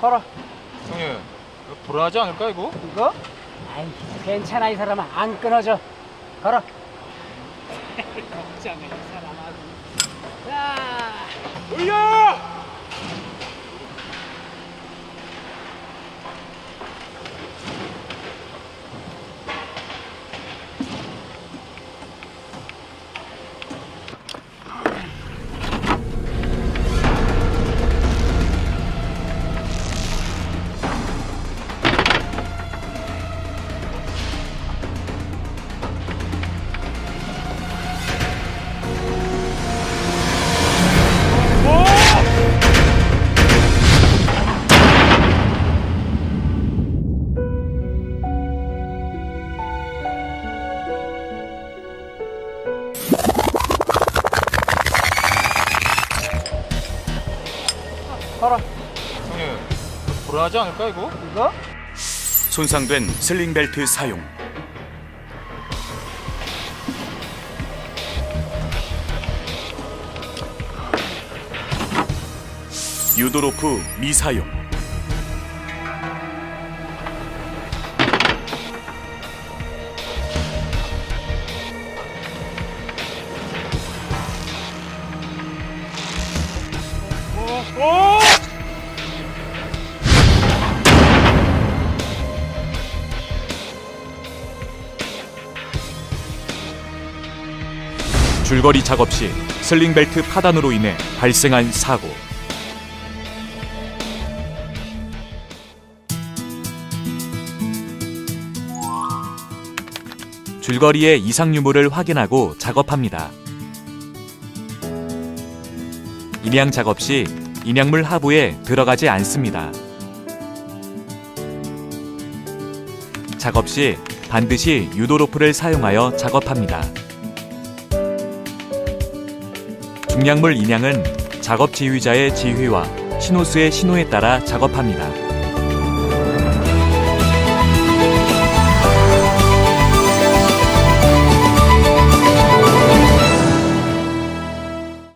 걸어. 형님 이거 불안하지 않을까 이거? 이거? 아이, 괜찮아 이 사람아. 안 끊어져. 걸어. 걱정해 이 사람아. 자. 올려! 걸어. 형님 불안하지 않을까 이거? 이거? 손상된 슬링 벨트 사용. 유도로프 미사용. 오! 줄거리 작업 시 슬링벨트 파단으로 인해 발생한 사고. 줄거리의 이상 유무를 확인하고 작업합니다. 인양 작업 시 인양물 하부에 들어가지 않습니다. 작업 시 반드시 유도로프를 사용하여 작업합니다. 중량물 인양은 작업 지휘자의 지휘와 신호수의 신호에 따라 작업합니다.